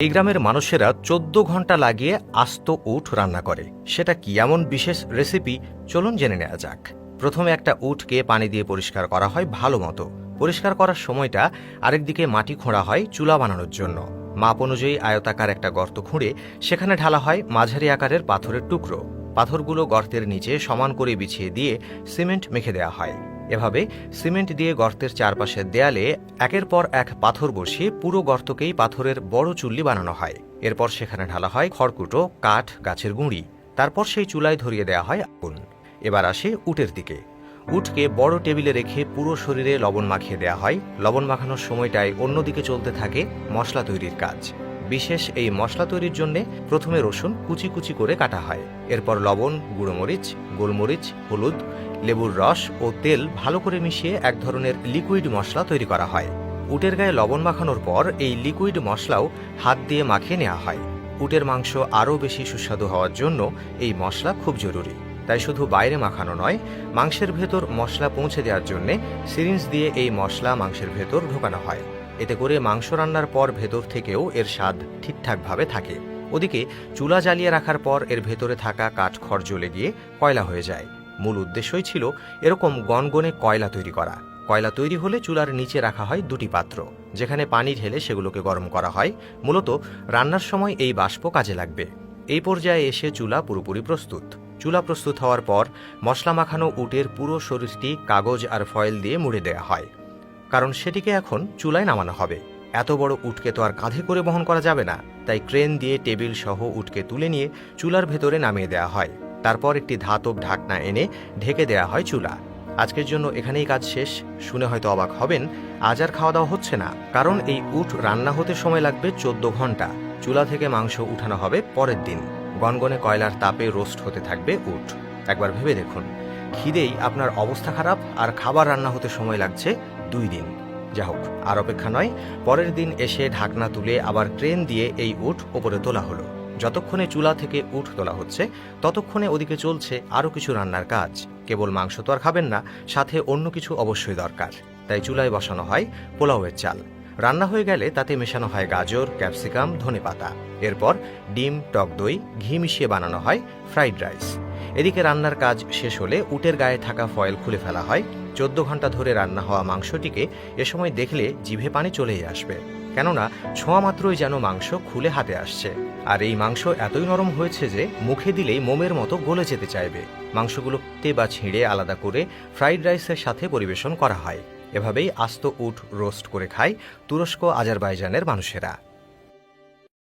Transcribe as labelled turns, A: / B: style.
A: এই গ্রামের মানুষেরা চোদ্দ ঘণ্টা লাগিয়ে আস্ত উট রান্না করে। সেটা কি এমন বিশেষ রেসিপি চলুন জেনে নেওয়া যাক। প্রথমে একটা উটকে পানি দিয়ে পরিষ্কার করা হয় ভালো মতো। পরিষ্কার করার সময়টা আরেকদিকে মাটি খোঁড়া হয় চুলা বানানোর জন্য। মাপ অনুযায়ী আয়তাকার একটা গর্ত খুঁড়ে সেখানে ঢালা হয় মাঝারি আকারের পাথরের টুকরো। পাথরগুলো গর্তের নিচে সমান করে বিছিয়ে দিয়ে সিমেন্ট মেখে দেওয়া হয়। এভাবে সিমেন্ট দিয়ে গর্তের চারপাশের দেয়ালে একের পর এক পাথর বসিয়ে পুরো গর্তকেই পাথরের বড় চুল্লি বানানো হয়। এরপর সেখানে ঢালা হয় খড়কুটো, কাঠ, গাছের গুঁড়ি। তারপর সেই চুলায় ধরিয়ে দেওয়া হয় আগুন। এবার আসে উটের দিকে। উটকে বড় টেবিলে রেখে পুরো শরীরে লবণ মাখিয়ে দেওয়া হয়। লবণ মাখানোর সময়টায় অন্যদিকে চলতে থাকে মশলা তৈরির কাজ। বিশেষ এই মশলা তৈরির জন্য প্রথমে রসুন কুচি কুচি করে কাটা হয়। এরপর লবণ, গুঁড়োমরিচ, গোলমরিচ, হলুদ, লেবুর রস ও তেল ভালো করে মিশিয়ে এক ধরনের লিকুইড মশলা তৈরি করা হয়। উটের গায়ে লবণ মাখানোর পর এই লিকুইড মশলাও হাত দিয়ে মাখিয়ে নেওয়া হয়। উটের মাংস আরও বেশি সুস্বাদু হওয়ার জন্য এই মশলা খুব জরুরি। তাই শুধু বাইরে মাখানো নয়, মাংসের ভেতর মশলা পৌঁছে দেওয়ার জন্য সিরিঞ্জ দিয়ে এই মশলা মাংসের ভেতর ঢোকানো হয়। এতে করে মাংস রান্নার পর ভেতর থেকেও এর স্বাদ ঠিকঠাকভাবে থাকে। ওদিকে চুলা জ্বালিয়ে রাখার পর এর ভেতরে থাকা কাঠখড় জ্বলে গিয়ে কয়লা হয়ে যায়। মূল উদ্দেশ্যই ছিল এরকম গনগনে কয়লা তৈরি করা। কয়লা তৈরি হলে চুলার নিচে রাখা হয় দুটি পাত্র, যেখানে পানি ঢেলে সেগুলোকে গরম করা হয়। মূলত রান্নার সময় এই বাষ্প কাজে লাগবে। এই পর্যায়ে এসে চুলা পুরোপুরি প্রস্তুত। চুলা প্রস্তুত হওয়ার পর মশলা মাখানো উটের পুরো শরীরটি কাগজ আর ফয়েল দিয়ে মুড়ে দেওয়া হয়। কারণ সেটিকে এখন চুলায় নামানো হবে। এত বড় উটকে তো আর কাঁধে করে বহন করা যাবে না, তাই ক্রেন দিয়ে টেবিল সহ উটকে তুলে নিয়ে চুলার ভেতরে নামিয়ে দেওয়া হয়। তারপর একটি ধাতব ঢাকনা এনে ঢেকে দেওয়া হয় চুলা। আজকের জন্য এখানেই কাজ শেষ। শুনে হয়তো অবাক হবেন, আজ আর খাওয়া দাওয়া হচ্ছে না, কারণ এই উট রান্না হতে সময় লাগবে চোদ্দ ঘণ্টা। চুলা থেকে মাংস উঠানো হবে পরের দিন। গনগনে কয়লার তাপে রোস্ট হতে থাকবে উট। একবার ভেবে দেখুন। খিদেই আপনার অবস্থা খারাপ আর খাবার রান্না হতে সময় লাগছে দুই দিন। যা হোক, আর অপেক্ষা নয়, পরের দিন এসে ঢাকনা তুলে আবার ট্রেন দিয়ে এই উট ওপরে তোলা হলো। যতক্ষণে চুলা থেকে উঠ তোলা হচ্ছে, ততক্ষণে ওদিকে চলছে আরও কিছু রান্নার কাজ। কেবল মাংস তো আর খাবেন না, সাথে অন্য কিছু অবশ্যই দরকার। তাই চুলায় বসানো হয় পোলাওয়ের চাল। রান্না হয়ে গেলে তাতে মেশানো হয় গাজর, ক্যাপসিকাম, ধনেপাতা। এরপর ডিম, টক দই, ঘি মিশিয়ে বানানো হয় ফ্রাইড রাইস। এদিকে রান্নার কাজ শেষ হলে উটের গায়ে থাকা ফয়েল খুলে ফেলা হয়। চোদ্দ ঘণ্টা ধরে রান্না হওয়া মাংসটিকে এ সময় দেখলে জিভে পানি চলেই আসবে। কেননা, ছোঁয়া মাত্রই যেন মাংস খুলে হাতে আসছে। আর এই মাংস এতই নরম হয়েছে যে মুখে দিলেই মোমের মতো গলে যেতে চাইবে। মাংসগুলো তে বা ছিঁড়ে আলাদা করে ফ্রাইড রাইসের সাথে পরিবেশন করা হয়। এভাবেই আস্ত উট রোস্ট করে খায় তুরস্ক আজারবাইজানের মানুষেরা।